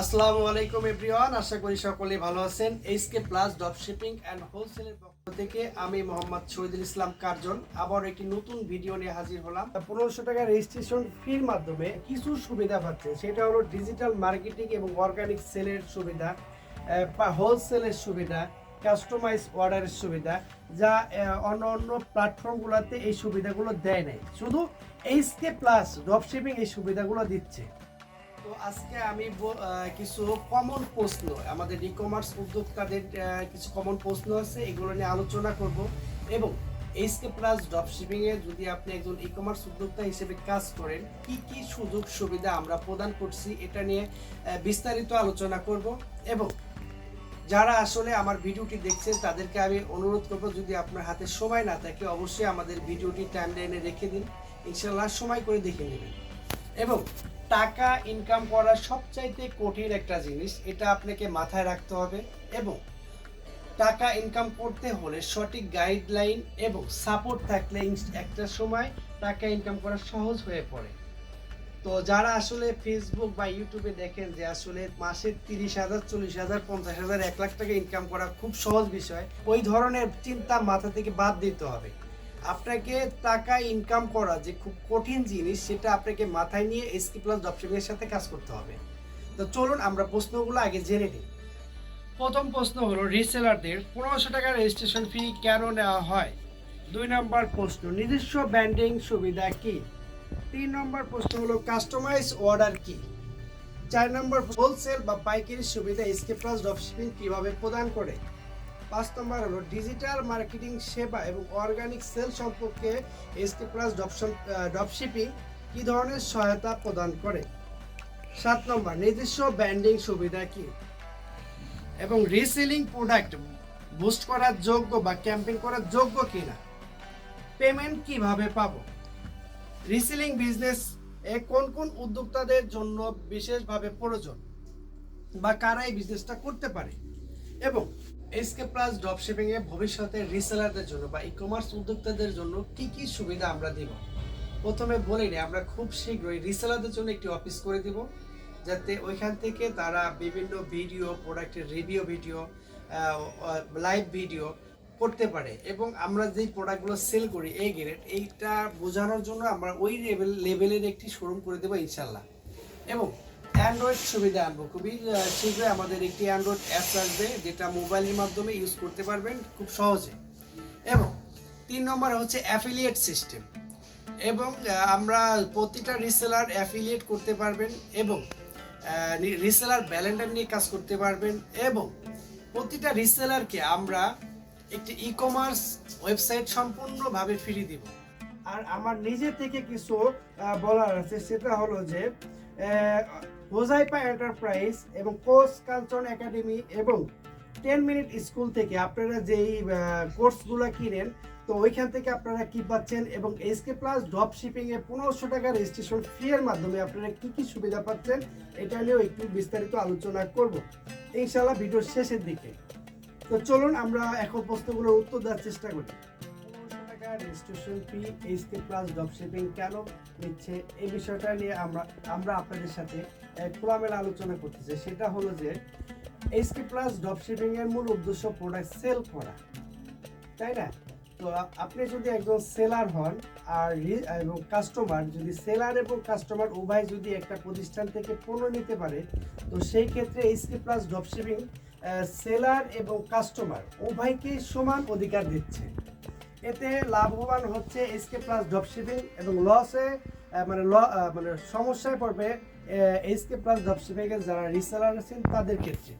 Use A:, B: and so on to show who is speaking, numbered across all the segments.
A: আসসালামু আলাইকুম এভরিওয়ান, আশা করি সকলে ভালো আছেন। HK plus drop shipping and হোলসেলের পক্ষ থেকে আমি মোহাম্মদ শহীদুল ইসলাম কার্জন আবার একটি নতুন ভিডিও নিয়ে হাজির হলাম। পনেরোশো টাকা রেজিস্ট্রেশন ফির মাধ্যমে কিছু সুবিধা পাচ্ছে। সেটা হলো ডিজিটাল মার্কেটিং এবং অর্গানিক সেলের সুবিধা হোলসেলের সুবিধা কাস্টমাইজ অর্ডারের সুবিধা, যা অন্য অন্য প্ল্যাটফর্মগুলোতে এই সুবিধাগুলো দেয় নাই। শুধু এইচকে প্লাস ড্রপ শিপিং এই সুবিধাগুলো দিচ্ছে। তো আজকে আমি কিছু কমন প্রশ্ন, আমাদের ই কমার্স উদ্যোক্তাদের কিছু কমন প্রশ্ন আছে, এগুলো নিয়ে আলোচনা করব। এবং এইচকে প্লাস ড্রপ শিপিং যদি আপনি একজন ই কমার্স উদ্যোক্তা হিসেবে কাজ করেন, কি কি সুযোগ সুবিধা আমরা প্রদান করছি এটা নিয়ে বিস্তারিত আলোচনা করব। এবং যারা আসলে আমার ভিডিওটি দেখছেন, তাদেরকে আমি অনুরোধ করব, যদি আপনার হাতে সময় না থাকে, অবশ্যই আমাদের ভিডিওটি টাইম লাইনে রেখে দিন। ইনশাল্লাহ সময় করে দেখে নেবেন। এবং টাকা ইনকাম করা সবচাইতে কঠিন একটা জিনিস, এটা আপনাকে মাথায় রাখতে হবে এবং টাকা ইনকাম করতে হলে সঠিক গাইডলাইন এবং সাপোর্ট থাকলে একটা সময় টাকা ইনকাম করা সহজ হয়ে পড়ে। তো যারা আসলে ফেসবুক বা ইউটিউবে দেখেন যে আসলে মাসে তিরিশ হাজার, চল্লিশ হাজার, পঞ্চাশ হাজার, এক লাখ টাকা ইনকাম করা খুব সহজ বিষয়, ওই ধরনের চিন্তা মাথা থেকে বাদ দিতে হবে। আপনাকে টাকা ইনকাম করা যে খুব কঠিন জিনিস, সেটা আপনাকে মাথায় নিয়ে এসকি প্লাস ডপশিপের সাথে কাজ করতে হবে। তো চলুন আমরা প্রশ্নগুলো আগে জেনে নিই। প্রথম প্রশ্ন হলো রিসেলারদের পনেরোশো টাকা রেজিস্ট্রেশন ফি কেন নেওয়া হয়? দুই নম্বর প্রশ্ন, নিজস্ব ব্যান্ডিং সুবিধা কি? তিন নম্বর প্রশ্ন হলো কাস্টমাইজ অর্ডার কি? চার নম্বর হোলসেল বা পাইকারি সুবিধা এসকে প্লাস ড্রপশিপিং কীভাবে প্রদান করে? পাঁচ নম্বর হলো ডিজিটাল মার্কেটিং সেবা এবং অর্গানিক সেল সম্পর্কে এসকে প্লাস ডপশিপিং কি ধরনের সহায়তা প্রদান করে? সাত নম্বর, নিজস্ব ব্র্যান্ডিং সুবিধা কি? এবং রিসেলিং প্রোডাক্ট বুস্ট করার যোগ্য বা ক্যাম্পেইন করার যোগ্য কিনা? পেমেন্ট কীভাবে পাবো? রিসেলিং বিজনেস এ কোন কোন উদ্যোক্তাদের জন্য বিশেষভাবে প্রয়োজন? বা কারা এই বিজনেসটা করতে পারে? এবং এসকে প্লাস ড্রপ শিপিং এ ভবিষ্যতে রিসেলারদের জন্য বা ই কমার্স উদ্যোক্তাদের জন্য কি কি সুবিধা আমরা দিব? প্রথমে বলে নিই, আমরা খুব শীঘ্রই রিসেলারদের জন্য একটি অফিস করে দিব, যাতে ওইখান থেকে তারা বিভিন্ন ভিডিও প্রোডাক্টের রিভিউ ভিডিও লাইভ ভিডিও করতে পারে। এবং আমরা যেই প্রোডাক্টগুলো সেল করি এই গ্রেড এইটা বোঝানোর জন্য আমরা ওই লেভেল লেভেলের একটি শোরুম করে দেবো ইনশাল্লাহ এবং অ্যান্ড্রয়েড সুবিধা আনব। খুবই শীঘ্রই আমাদের একটি অ্যান্ড্রয়েড অ্যাপস আসবে, যেটা মোবাইলের মাধ্যমে ইউজ করতে পারবেন খুব সহজে। এবং তিন নম্বর হচ্ছে অ্যাফিলিয়েট সিস্টেম এবং আমরা প্রতিটা রিসেলার অ্যাফিলিয়েট করতে পারবেন এবং রিসেলার ব্যালেন্ডার নিয়ে কাজ করতে পারবেন এবং প্রতিটা রিসেলারকে আমরা একটি ই কমার্স ওয়েবসাইট সম্পূর্ণভাবে ফিরিয়ে দিব। আর আমার নিজে থেকে কিছু বলার আছে, সেটা হলো যে হোজাইপা এন্টারপ্রাইজ এবং কোর্স কালচন একাডেমি এবং টেন মিনিট স্কুল থেকে আপনারা যেই কোর্সগুলো কিনেন, তো ওইখান থেকে আপনারা কি পাচ্ছেন এবং এসকে প্লাস ড্রপ শিপিং এ পনেরোশো টাকা রেজিস্ট্রেশন ফি এর মাধ্যমে আপনারা কি কি সুবিধা পাচ্ছেন, এটা নিয়েও একটু বিস্তারিত আলোচনা করব। ইনশাআল্লাহ ভিডিওর শেষের দিকে। তো চলুন আমরা এখন প্রশ্নগুলোর উত্তর দেওয়ার চেষ্টা করি। Registration fee HK plus drop shipping কেন নিচ্ছে, এই বিষয়টা নিয়ে আমরা আমরা আপনাদের সাথে খোলামেলা আলোচনা করতেছে। সেটা হলো যে এইচকে প্লাস ড্রপ শিপিং এর মূল উদ্দেশ্য প্রোডাক্ট সেল করা। তাই না? তো আপনি যদি একজন সেলার হন, আর এবং কাস্টমার যদি সেলার এবং কাস্টমার উভয় যদি একটা প্রতিষ্ঠান থেকে পণ্য নিতে পারে, তো সেই ক্ষেত্রে HK plus drop shipping seller এবং কাস্টমার উভয়কে সমান অধিকার দিচ্ছে। এতে লাভবান হচ্ছে এসকে প্লাস ড্রপ শিপিং এবং লসে মানে মানে সমস্যায় পড়বে এসকে প্লাস ড্রপশিপিংয়ের শিপিং যারা রিসেলার আছেন, তাদের ক্ষেত্রে।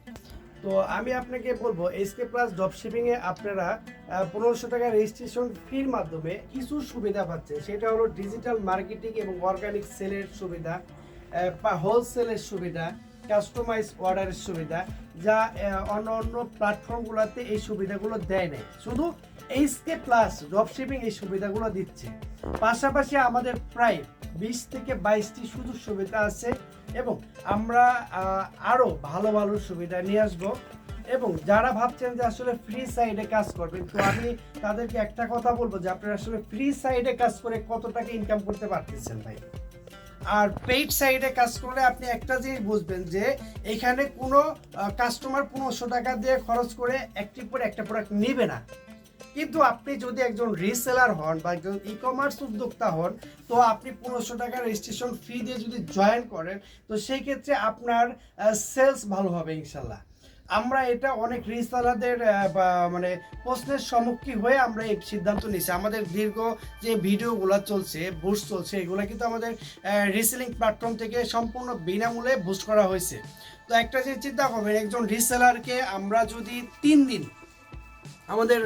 A: তো আমি আপনাকে বলব এসকে প্লাস ড্রপশিপিংয়ে আপনারা পনেরোশো টাকা রেজিস্ট্রেশন ফির মাধ্যমে কিছু সুবিধা পাচ্ছেন। সেটা হলো ডিজিটাল মার্কেটিং এবং অর্গানিক সেলের সুবিধা হোলসেলের সুবিধা কাস্টমাইজ অর্ডারের সুবিধা যা অন্য অন্য প্ল্যাটফর্মগুলোতে এই সুবিধাগুলো দেয় নাই। শুধু এইচকে প্লাস ড্রপ শিপিং এই সুবিধাগুলো দিচ্ছে। পাশাপাশি আমাদের প্রায় বিশ থেকে বাইশটি সুযোগ সুবিধা আছে এবং আমরা আহ, আরও ভালো ভালো সুবিধা নিয়ে আসব। এবং যারা ভাবছেন যে আসলে ফ্রি সাইডে কাজ করবেন তো আমি তাদেরকে একটা কথা বলব যে আপনারা আসলে ফ্রি সাইডে কাজ করে কত টাকা ইনকাম করতে পারতেছেন ভাই? আর পেইড সাইডে কাজ করলে আপনি একটা জিনিস বুঝবেন যে এখানে কোনো কাস্টমার পনেরোশো টাকা দিয়ে খরচ করে একটি পর একটা প্রোডাক্ট নেবে না। কিন্তু আপনি যদি একজন রিসেলার হন বা একজন ই কমার্স উদ্যোক্তা হন, তো আপনি পনেরোশো টাকা রেজিস্ট্রেশন ফি দিয়ে যদি জয়েন করেন, তো সেই ক্ষেত্রে আপনার সেলস ভালো হবে ইনশাল্লাহ। আমরা এটা অনেক রিসেলারদের বা মানে প্রশ্নের সম্মুখীন হয়ে আমরা এই সিদ্ধান্ত নিয়েছি। আমাদের দীর্ঘ যে ভিডিওগুলো চলছে বুস্ট চলছে, এগুলো কিন্তু আমাদের রিসেলিং প্ল্যাটফর্ম থেকে সম্পূর্ণ বিনামূল্যে বুস্ট করা হয়েছে। তো একটা যে চিন্তা করবেন, একজন রিসেলারকে আমরা যদি তিন দিন, আমাদের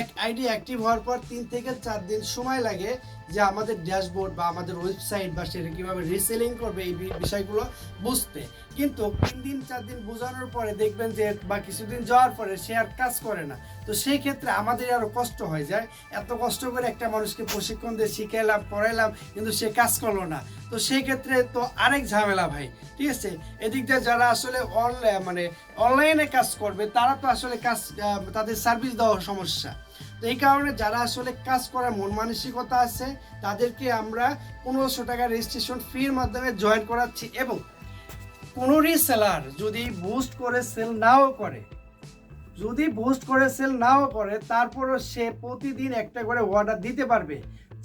A: এক আইডি অ্যাক্টিভ হওয়ার পর তিন থেকে চার দিন সময় লাগে যে আমাদের ড্যাশবোর্ড বা আমাদের ওয়েবসাইট বা সেটা কীভাবে রিসেলিং করবে এই বিষয়গুলো বুঝতে। কিন্তু তিন দিন, চার দিন বোঝানোর পরে দেখবেন যে বা কিছুদিন যাওয়ার পরে সে আর কাজ করে না। তো সেই ক্ষেত্রে আমাদের আরও কষ্ট হয়ে যায়। এত কষ্ট করে একটা মানুষকে প্রশিক্ষণ দিয়ে শিখাইলাম, পড়াইলাম, কিন্তু সে কাজ করল না। তো সেই ক্ষেত্রে তো আরেক ঝামেলা ভাই, ঠিক আছে? এদিক দিয়ে যারা আসলে অনলাইন মানে অনলাইনে কাজ করবে, তারা তো আসলে কাজ তাদের সার্ভিস দেওয়ার সমস্যা। তো এই কারণে যারা আসলে কাজ করার মন মানসিকতা আছে, তাদেরকে আমরা পনেরোশো টাকা রেজিস্ট্রেশন ফির মাধ্যমে জয়েন করাচ্ছি এবং কোনো রিসেলার যদি বুস্ট করে সেল নাও করে, যদি বুস্ট করে সেল নাও করে, তারপরও সে প্রতিদিন একটা করে অর্ডার দিতে পারবে।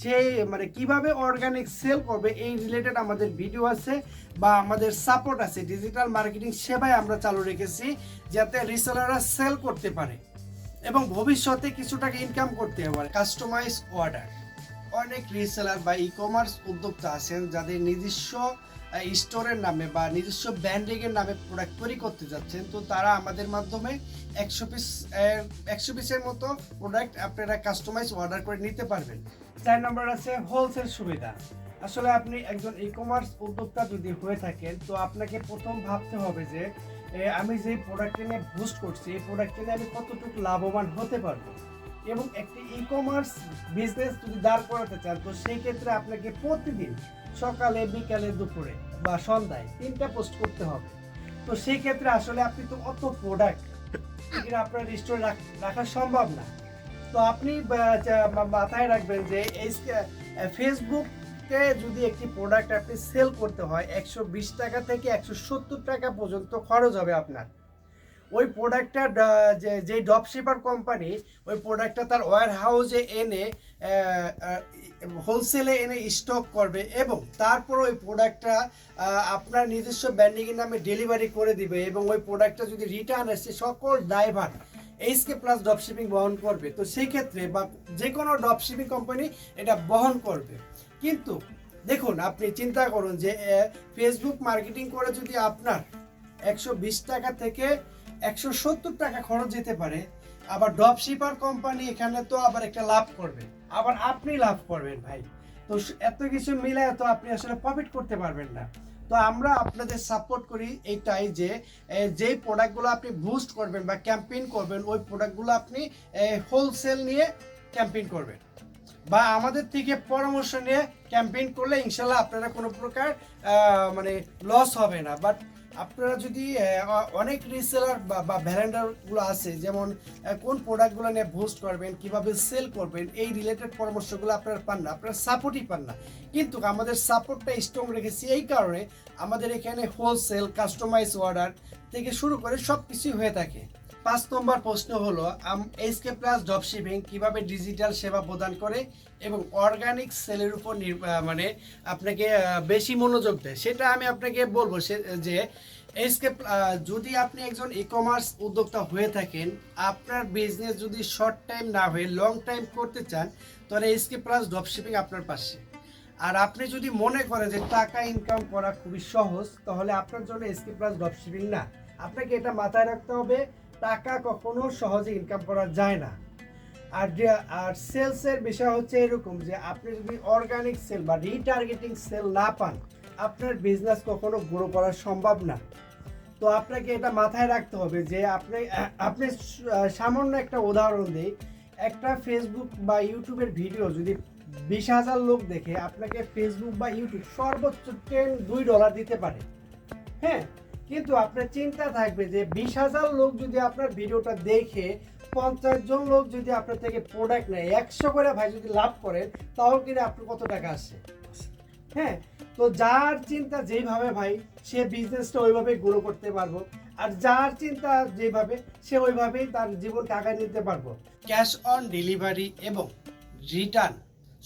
A: যে মানে কীভাবে অর্গানিক সেল করবে, এই রিলেটেড আমাদের ভিডিও আছে বা আমাদের সাপোর্ট আছে। ডিজিটাল মার্কেটিং সেবায় আমরা চালু রেখেছি যাতে রিসেলাররা সেল করতে পারে। এবং ভবিষ্যতে কিছু টাকা ইনকাম করতে পারে কাস্টমাইজ অর্ডার অনেক রিসেলার বা ই কমার্স উদ্যোক্তা আছেন যাদের নিজস্ব স্টোরের নামে বা নিজস্ব ব্র্যান্ডিংয়ের নামে প্রোডাক্ট তৈরি করতে যাচ্ছেন। তো তারা আমাদের মাধ্যমে একশো পিস একশো পিসের মতো প্রোডাক্ট আপনারা কাস্টমাইজ অর্ডার করে নিতে পারবেন। চার নম্বর আছে হোলসেল সুবিধা। আসলে আপনি একজন ই কমার্স উদ্যোক্তা যদি হয়ে থাকেন, তো আপনাকে প্রথম ভাবতে হবে যে আমি যে প্রোডাক্টটা নিয়ে বুস্ট করছি, এই প্রোডাক্টটা নিয়ে আমি কতটুকু লাভবান হতে পারব? এবং একটি ই কমার্স বিজনেস যদি দাঁড় করাতে চান, তো সেই ক্ষেত্রে আপনাকে প্রতিদিন সকালে, বিকালে, দুপুরে বা সন্ধ্যায় তিনটা পোস্ট করতে হবে। তো সেই ক্ষেত্রে আসলে আপনি তো অত প্রোডাক্ট আপনার স্টোরে রাখা সম্ভব না। তো আপনি মাথায় রাখবেন যে এই ফেসবুককে যদি একটি প্রোডাক্ট আপনি সেল করতে হয়, একশো বিশ টাকা থেকে একশো সত্তর টাকা পর্যন্ত খরচ হবে আপনার। ওই প্রোডাক্টটা যে যে ডপশিপার কোম্পানি ওই প্রোডাক্টটা তার ওয়ার হাউসে এনে হোলসেলে এনে স্টক করবে এবং তারপর ওই প্রোডাক্টটা আপনার নিজস্ব ব্র্যান্ডিংয়ের নামে ডেলিভারি করে দিবে এবং ওই প্রোডাক্টটা যদি রিটার্ন আসে, সকল ড্রাইভার এইচকে প্লাস ড্রপশিপিং বহন করবে। তো সেই ক্ষেত্রে বা যে কোনো ড্রপশিপিং কোম্পানি এটা বহন করবে। কিন্তু দেখুন, আপনি চিন্তা করুন যে ফেসবুক মার্কেটিং করে যদি আপনার একশো বিশ টাকা থেকে একশো সত্তর টাকা খরচ যেতে পারে, আবার ড্রপশিপার কোম্পানি এখানে তো আবার একটা লাভ করবে। আবার আপনি লাভ করবেন ভাই। তো এত কিছু মিলে তো আপনি আসলে প্রফিট করতে পারবেন না। তো আমরা আপনাদের সাপোর্ট করি এইটাই যে যেই প্রোডাক্টগুলো আপনি বুস্ট করবেন বা ক্যাম্পেইন করবেন, ওই প্রোডাক্টগুলো আপনি হোলসেল নিয়ে ক্যাম্পেইন করবেন। বা আমাদের থেকে পরামর্শ নিয়ে ক্যাম্পেইন করলে ইনশাল্লাহ আপনারা কোনো প্রকার মানে লস হবে না। বাট আপনারা যদি অনেক রিসেলার বা ভ্যালেন্ডারগুলো আছে, যেমন কোন প্রোডাক্টগুলো নিয়ে বুস্ট করবেন, কীভাবে সেল করবেন, এই রিলেটেড পরামর্শগুলো আপনারা পান না, আপনারা সাপোর্টই পান না। কিন্তু আমাদের সাপোর্টটা স্ট্রং রেখেছি এই কারণে আমাদের এখানে হোলসেল কাস্টমাইজ অর্ডার থেকে শুরু করে সব কিছুই হয়ে থাকে। পাঁচ নম্বর প্রশ্ন হলো এইচকে প্লাস জব শিপিং কীভাবে ডিজিটাল সেবা প্রদান করে এবং অর্গানিক সেলের উপর মানে আপনাকে বেশি মনোযোগ দেয়? সেটা আমি আপনাকে বলব সে, যে এইচকে যদি আপনি একজন ই কমার্স উদ্যোক্তা হয়ে থাকেন, আপনার বিজনেস যদি শর্ট টাইম না হয়ে লং টাইম করতে চান, তাহলে এইচকে প্লাস জব শিপিং আপনার পাশে। আর আপনি যদি মনে করেন যে টাকা ইনকাম করা খুবই সহজ, তাহলে আপনার জন্য এসকে প্লাস ড্রপ শিপিং না। আপনাকে এটা মাথায় রাখতে হবে টাকা কখনো সহজে ইনকাম করা যায় না। আর আর সেলসের বিষয় হচ্ছে এরকম যে, আপনি যদি অর্গানিক সেল বা রিটার্গেটিং সেল না পান, আপনার বিজনেস কখনো গ্রো করা সম্ভব না। তো আপনাকে এটা মাথায় রাখতে হবে যে, আপনি আপনি সামান্য একটা উদাহরণ দিই। একটা ফেসবুক বা ইউটিউবের ভিডিও যদি বিশ হাজার লোক দেখে, আপনাকে ফেসবুক বা ইউটিউব সর্বোচ্চ টেন দুই ডলার দিতে পারে। হ্যাঁ? কিন্তু আপনার চিন্তা থাকবে যে বিশ হাজার লোক যদি আপনার ভিডিওটা দেখে, পঞ্চাশ জন লোক যদি আপনার থেকে প্রোডাক্ট নেয়, একশো করে ভাই যদি লাভ করেন, তাও কিনা আপনার কত টাকা আসে? হ্যাঁ তো যার চিন্তা যেইভাবে ভাই, সে বিজনেসটা ওইভাবে গ্রো করতে পারব। আর যার চিন্তা যেভাবে, সে ওইভাবেই তার জীবন আগায় নিতে পারব। ক্যাশ অন ডেলিভারি এবং রিটার্ন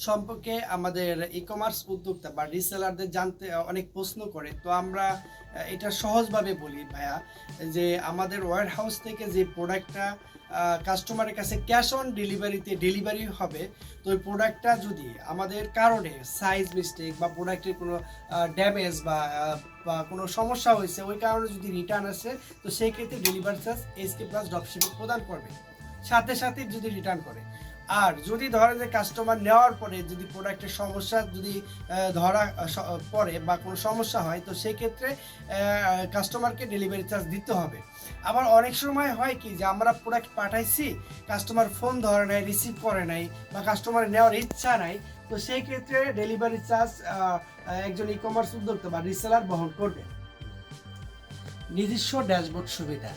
A: সম্পর্কে আমাদের ই কমার্স উদ্যোক্তা বা রিসেলারদের জানতে অনেক প্রশ্ন করে। তো আমরা এটা সহজভাবে বলি ভাইয়া, যে আমাদের ওয়ার হাউস থেকে যে প্রোডাক্টটা কাস্টমারের কাছে ক্যাশ অন ডেলিভারিতে ডেলিভারি হবে, তো ওই প্রোডাক্টটা যদি আমাদের কারণে সাইজ মিস্টেক বা প্রোডাক্টের কোনো ড্যামেজ বা বা কোনো সমস্যা হয়েছে, ওই কারণে যদি রিটার্ন আসে, তো সেই ক্ষেত্রে delivery charge HK plus dropshipping প্রদান করবে। সাথে সাথে যদি রিটার্ন করে আর যদি ধরেন যে কাস্টমার নেওয়ার পরে যদি প্রোডাক্টের সমস্যা যদি ধরা পড়ে বা কোনো সমস্যা হয়, তো সেই ক্ষেত্রে কাস্টমারকে ডেলিভারি চার্জ দিতে হবে। আবার অনেক সময় হয় কি যে আমরা প্রোডাক্ট পাঠাইছি কাস্টমার ফোন ধরে নাই রিসিভ করে নাই বা কাস্টমার নেওয়ার ইচ্ছা নাই, তো সেই ক্ষেত্রে ডেলিভারি চার্জ একজন ই কমার্স উদ্যোক্তা বা রিসেলার বহন করবে। নিজস্ব ড্যাশবোর্ড সুবিধা।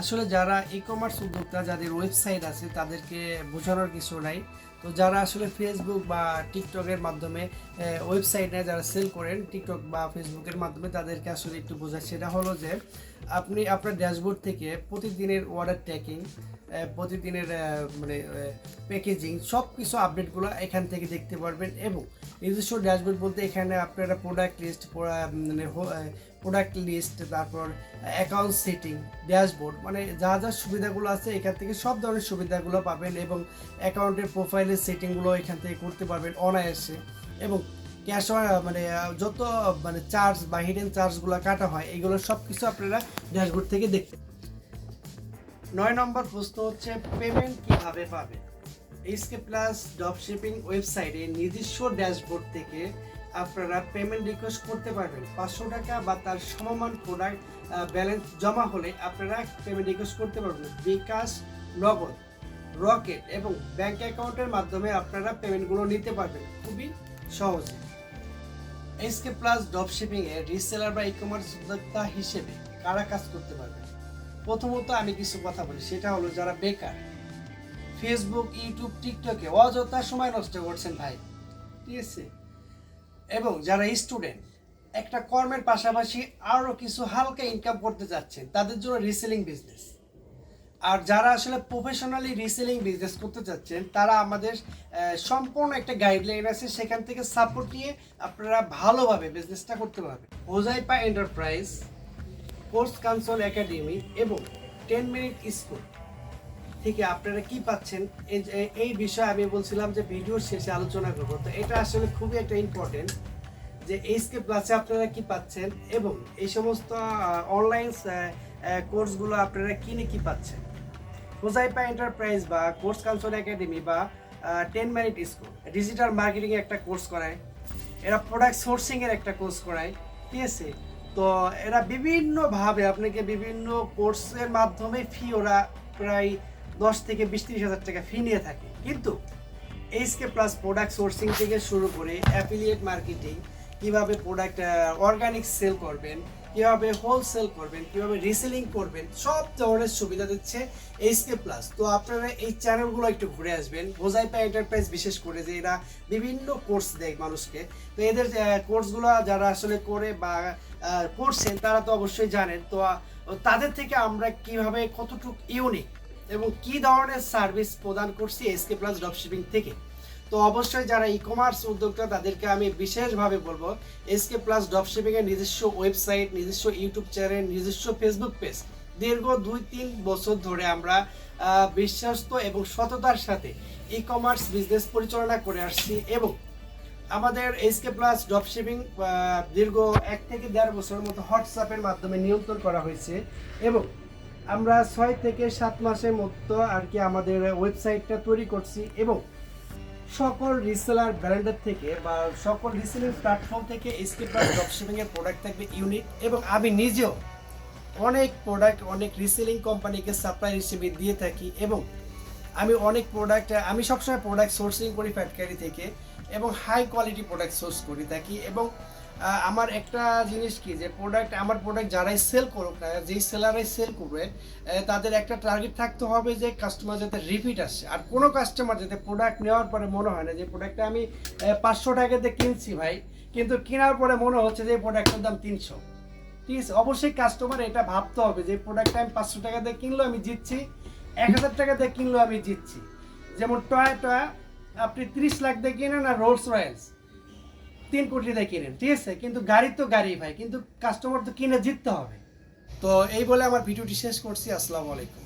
A: আসলে যারা ই কমার্স উদ্যোক্তা, যাদের ওয়েবসাইট আছে, তাদেরকে বোঝানোর কিছু নাই। তো যারা আসলে ফেসবুক বা টিকটকের মাধ্যমে ওয়েবসাইটে যারা সেল করেন টিকটক বা ফেসবুকের মাধ্যমে তাদেরকে আসলে একটু বোঝায়। সেটা হলো যে আপনি আপনার ড্যাশবোর্ড থেকে প্রতিদিনের অর্ডার ট্র্যাকিং প্রতিদিনের মানে প্যাকেজিং সব কিছু আপডেটগুলো এখান থেকে দেখতে পারবেন এবং নিজস্ব ড্যাশবোর্ড বলতে এখানে আপনারা প্রোডাক্ট লিস্ট মানে প্রোডাক্ট লিস্ট তারপর অ্যাকাউন্ট সেটিং ড্যাশবোর্ড মানে যা যা সুবিধাগুলো আছে এখান থেকে সব ধরনের সুবিধাগুলো পাবেন এবং অ্যাকাউন্টের প্রোফাইলের সেটিংগুলো এখান থেকে করতে পারবেন অনায়াসে এবং ক্যাশ মানে যত মানে চার্জ বা হিডেন চার্জগুলো কাটা হয়, এগুলো সব কিছু আপনারা ড্যাশবোর্ড থেকে দেখতে নয় নম্বর প্রশ্ন হচ্ছে পেমেন্ট কীভাবে পাবে এইচকে প্লাস ড্রপ শিপিং ওয়েবসাইটে নিজস্ব ড্যাশবোর্ড থেকে আপনারা পেমেন্ট রিকোয়েস্ট করতে পারবেন। পাঁচশো টাকা বা তার সমমান প্রোডাক্ট ব্যালেন্স জমা হলে আপনারা পেমেন্ট রিকোয়েস্ট করতে পারবেন। বিকাশ, নগদ রকেট এবং ব্যাংক অ্যাকাউন্টের মাধ্যমে আপনারা পেমেন্টগুলো নিতে পারবেন। খুবই সহজে। এইচকে প্লাস ড্রপ শিপিং এ রিসেলার বা ই কমার্স উদ্যোক্তা হিসেবে কারা কাজ করতে পারবে? প্রথমত আমি কিছু কথা বলি, সেটা হলো যারা বেকার। ফেসবুক ইউটিউব টিকটকে অযথা সময় নষ্ট করছেন ভাই। ঠিক আছে? এবং যারা স্টুডেন্ট একটা কর্মের পাশাপাশি আরও কিছু হালকা ইনকাম করতে চাচ্ছেন, তাদের জন্য রিসেলিং বিজনেস আর যারা আসলে প্রফেশনালি রিসেলিং বিজনেস করতে চাচ্ছেন, তারা আমাদের সম্পূর্ণ একটা গাইডলাইন আছে, সেখান থেকে সাপোর্ট নিয়ে আপনারা ভালোভাবে বিজনেসটা করতে পারবেন। ওজাইপা এন্টারপ্রাইজ কোর্স কাউন্সিল একাডেমি এবং টেন মিনিট স্কুল থেকে আপনারা কি পাচ্ছেন? এই বিষয়ে আমি বলছিলাম যে ভিডিওর শেষে আলোচনা করব। তো এটা আসলে খুবই একটা ইম্পর্টেন্ট যে এইচকে প্লাসে আপনারা কি পাচ্ছেন এবং এই সমস্ত অনলাইন কোর্সগুলো আপনারা কিনে কি পাচ্ছেন। হোজাইপা এন্টারপ্রাইজ বা কোর্স কাউন্সিল একাডেমি বা ten minute school digital marketing একটা কোর্স করায়, এরা প্রোডাক্ট সোর্সিং এর একটা কোর্স করায়, ঠিক আছে? তো এরা বিভিন্নভাবে আপনাকে বিভিন্ন কোর্সের মাধ্যমে ফি ওরা প্রায় দশ থেকে বিশ তিরিশ হাজার টাকা ফি নিয়ে থাকে। কিন্তু এইচকে প্লাস প্রোডাক্ট সোর্সিং থেকে শুরু করে অ্যাফিলিয়েট মার্কেটিং কীভাবে প্রোডাক্ট অর্গানিক সেল করবেন কীভাবে হোলসেল করবেন, কীভাবে রিসেলিং করবেন, সব ধরনের সুবিধা দিচ্ছে এইচকে প্লাস তো আপনারা এই চ্যানেলগুলো একটু ঘুরে আসবেন। বোঝাইপা এন্টারপ্রাইজ বিশেষ করে যে এরা বিভিন্ন কোর্স দেয় মানুষকে। তো এদের কোর্সগুলো যারা আসলে করে বা করছেন, তারা তো অবশ্যই জানেন। তো তাদের থেকে আমরা কীভাবে কতটুকু ইউনিক এবং কি ধরনের সার্ভিস প্রদান করছি এসকে প্লাস ড্রপশিপিং থেকে। তো অবশ্যই যারা ই কমার্স উদ্যোক্তা, তাদেরকে আমি বিশেষভাবে বলব এসকে প্লাস ড্রপশিপিং এর নিজস্ব ওয়েবসাইট নিজস্ব ইউটিউব চ্যানেল নিজস্ব ফেসবুক পেজ দীর্ঘ দুই তিন বছর ধরে আমরা বিশ্বস্ত এবং সততার সাথে ই কমার্স বিজনেস পরিচালনা করে আসছি এবং আমাদের এসকে প্লাস ড্রপশিপিং দীর্ঘ এক থেকে দেড় বছরের মতো হোয়াটসঅ্যাপের মাধ্যমে নিয়ন্ত্রণ করা হয়েছে এবং আমরা ছয় থেকে সাত মাসের মতো আর কি আমাদের ওয়েবসাইটটা তৈরি করছি এবং সকল রিসেলার ব্র্যান্ডের থেকে বা সকল রিসেলিং প্ল্যাটফর্ম থেকে স্কিপ প্লাস ড্রপশিপিং এর প্রোডাক্ট থাকবে ইউনিক এবং আমি নিজেও অনেক প্রোডাক্ট অনেক রিসেলিং কোম্পানিকে সাপ্লাই হিসেবে দিয়ে থাকি এবং আমি অনেক প্রোডাক্ট আমি সবসময় প্রোডাক্ট সোর্সিং করি ফ্যাক্টরি থেকে এবং হাই কোয়ালিটি প্রোডাক্ট সোর্স করে থাকি এবং আমার একটা জিনিস কি, যে প্রোডাক্ট আমার প্রোডাক্ট যারাই সেল করুক না যেই সেলারাই সেল করবে তাদের একটা টার্গেট থাকতে হবে যে কাস্টমার যাতে রিপিট আসে। আর কোনো কাস্টমার যাতে প্রোডাক্ট নেওয়ার পরে মনে হয় না যে প্রোডাক্টটা আমি পাঁচশো টাকাতে কিনছি ভাই, কিন্তু কেনার পরে মনে হচ্ছে যে প্রোডাক্টের দাম তিনশো। ঠিক আছে? অবশ্যই কাস্টমার এটা ভাবতে হবে যে প্রোডাক্টটা আমি পাঁচশো টাকা দিয়ে কিনলেও আমি জিতছি। এক হাজার টাকা দিয়ে কিনলেও আমি জিতছি। যেমন টয় টয় আপনি তিরিশ লাখ দিয়ে কিনেন আর রোলস রয়েলস তিন কোটি দিয়ে কিনেন, ঠিক আছে? কিন্তু গাড়ি তো গাড়ি ভাই, কিন্তু কাস্টমার তো কিনে জিততে হবে। তো এই বলে আমার ভিডিওটি শেষ করছি, আসসালামু আলাইকুম।